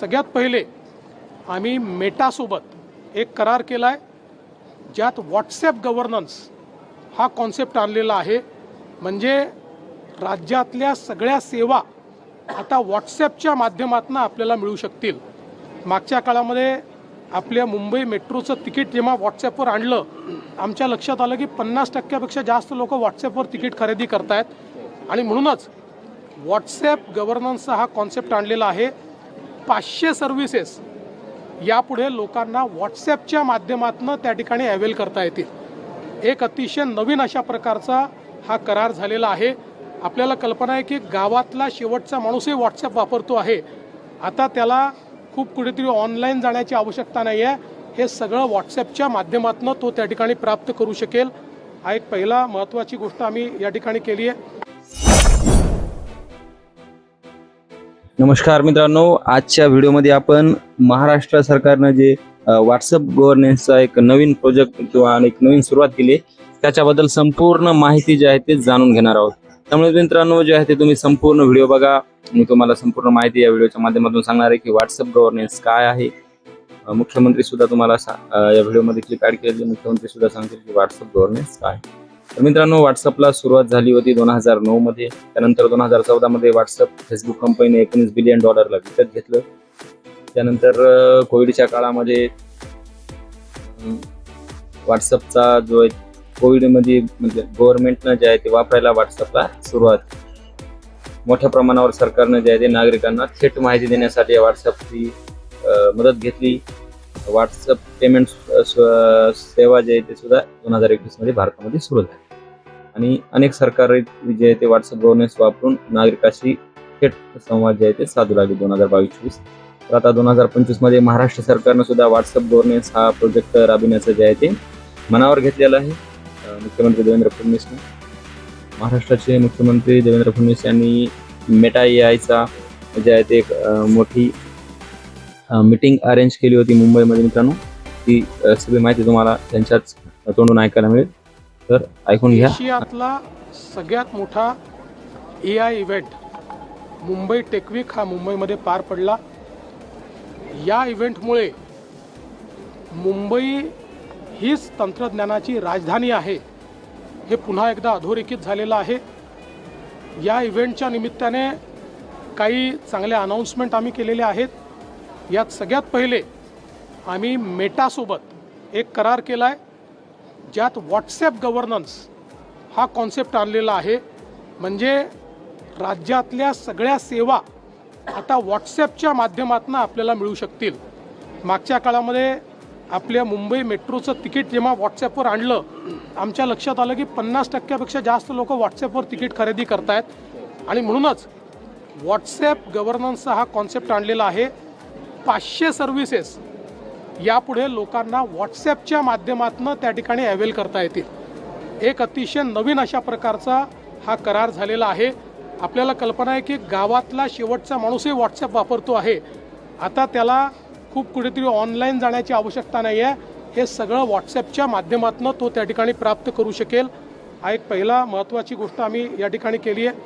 सगळ्यात पहिले आम्ही मेटासोबत एक करार केला आहे ज्यात व्हॉट्सॲप गव्हर्नन्स हा कॉन्सेप्ट आणलेला आहे. म्हणजे राज्यातल्या सगळ्या सेवा आता व्हॉट्सॲपच्या माध्यमातून आपल्याला मिळू शकतील. मागच्या काळामध्ये आपल्या मुंबई मेट्रोचं तिकीट जेव्हा व्हॉट्सॲपवर आणलं आमच्या लक्षात आलं की पन्नास टक्क्यापेक्षा जास्त लोक व्हॉट्सॲपवर तिकीट खरेदी करतायत. आणि म्हणूनच व्हॉट्सॲप गव्हर्नन्सचा हा कॉन्सेप्ट आणलेला आहे. पाचशे सर्व्हिसेस यापुढे लोकांना व्हॉट्सॲपच्या माध्यमातून त्या ठिकाणी अवेल करता येतील. एक अतिशय नवीन अशा प्रकारचा हा करार झालेला आहे. आपल्याला कल्पना आहे की गावातला शेवटचा माणूसही व्हॉट्सॲप वापरतो आहे. आता त्याला खूप कुठेतरी ऑनलाईन जाण्याची आवश्यकता नाही आहे हे सगळं व्हॉट्सॲपच्या माध्यमातून तो त्या ठिकाणी प्राप्त करू शकेल. हा एक पहिला महत्त्वाची गोष्ट आम्ही या ठिकाणी केली आहे. नमस्कार मित्रांनो आजच्या व्हिडिओमध्ये आपण महाराष्ट्र सरकारनं जे व्हॉट्सअप गव्हर्नन्सचा एक नवीन प्रोजेक्ट किंवा एक नवीन सुरुवात केली त्याच्याबद्दल संपूर्ण माहिती जी आहे ते जाणून घेणार आहोत. त्यामुळे मित्रांनो जे आहे ते तुम्ही संपूर्ण व्हिडिओ बघा. मी तुम्हाला संपूर्ण माहिती या व्हिडिओच्या माध्यमातून सांगणार आहे की व्हॉट्सअप गव्हर्नन्स काय आहे. मुख्यमंत्री सुद्धा तुम्हाला या व्हिडिओमध्ये क्लिक ॲड केलेले मुख्यमंत्री सुद्धा सांगतील की व्हॉट्सअप गव्हर्नन्स काय आहे. तर मित्रांनो व्हॉट्सअपला सुरुवात झाली होती दोन हजार नऊ मध्ये. त्यानंतर दोन हजार चौदा मध्ये व्हॉट्सअप फेसबुक कंपनीने एकोणीस बिलियन डॉलरला विकत घेतलं. त्यानंतर कोविडच्या काळामध्ये व्हॉट्सअपचा जो आहे कोविडमध्ये म्हणजे गव्हर्नमेंटनं जे आहे ते वापरायला व्हॉट्सअपला सुरुवात. मोठ्या प्रमाणावर सरकारनं जे आहे ते नागरिकांना थेट माहिती देण्यासाठी व्हॉट्सअपची मदत घेतली. व्हॉट्सअप पेमेंट सेवा जे आहे ते सुद्धा दोन हजार एकवीसमध्ये भारतामध्ये सुरू झाली. आणि अनेक सरकार जे आहे ते व्हॉट्सअप गव्हर्नन्स वापरून नागरिकाशी थेट संवाद जे आहे ते साधू लागले दोन हजार बावीस चोवीस तर आता दोन हजार पंचवीसमध्ये महाराष्ट्र सरकारनं सुद्धा व्हॉट्सअप गव्हर्नन्स हा प्रोजेक्ट राबविण्याचं जे आहे ते मनावर घेतलेलं आहे. मुख्यमंत्री देवेंद्र फडणवीसने. महाराष्ट्राचे मुख्यमंत्री देवेंद्र फडणवीस यांनी मेटा ए आयचा जे आहे ते एक मोठी मीटिंग अरेंज केली होती मुंबईमध्ये मित्रांनो. ती सगळी माहिती तुम्हाला त्यांच्याच तोंडून ऐकायला मिळेल. तर ऐकून घ्या. एशियातला सगळ्यात मोठा A I event Mumbai tech week हा मुंबईमध्ये पार पडला. या इव्हेंटमुळे मुंबई हीच तंत्रज्ञानाची राजधानी आहे. हे पुन्हा एकदा अधोरेखित झालेलं आहे. या इव्हेंटच्या निमित्ताने काही चांगल्या अनाऊन्समेंट आम्ही केलेले आहेत. यात सगळ्यात पहिले आम्ही मेटासोबत एक करार केला आहे ज्यात व्हॉट्सॲप गव्हर्नन्स हा कॉन्सेप्ट आणलेला आहे. म्हणजे राज्यातल्या सगळ्या सेवा आता व्हॉट्सॲपच्या माध्यमातून आपल्याला मिळू शकतील. मागच्या काळामध्ये आपल्या मुंबई मेट्रोचं तिकीट जेव्हा व्हॉट्सॲपवर आणलं आमच्या लक्षात आलं की पन्नास टक्क्यापेक्षा जास्त लोक व्हॉट्सॲपवर तिकीट खरेदी करतायत. आणि म्हणूनच व्हॉट्सॲप गव्हर्नन्सचा हा कॉन्सेप्ट आणलेला आहे. पाचशे सर्व्हिसेस यापुढे लोकांना व्हॉट्सॲपच्या माध्यमातून त्या ठिकाणी अवेल करता येतील. एक अतिशय नवीन अशा प्रकारचा हा करार झालेला आहे. आपल्याला कल्पना आहे की गावातला शेवटचा माणूसही व्हॉट्सॲप वापरतो आहे. आता त्याला खूप कुठेतरी ऑनलाईन जाण्याची आवश्यकता नाही आहे हे सगळं व्हॉट्सॲपच्या माध्यमातून तो त्या ठिकाणी प्राप्त करू शकेल. हा एक पहिला महत्त्वाची गोष्ट आम्ही या ठिकाणी केली आहे.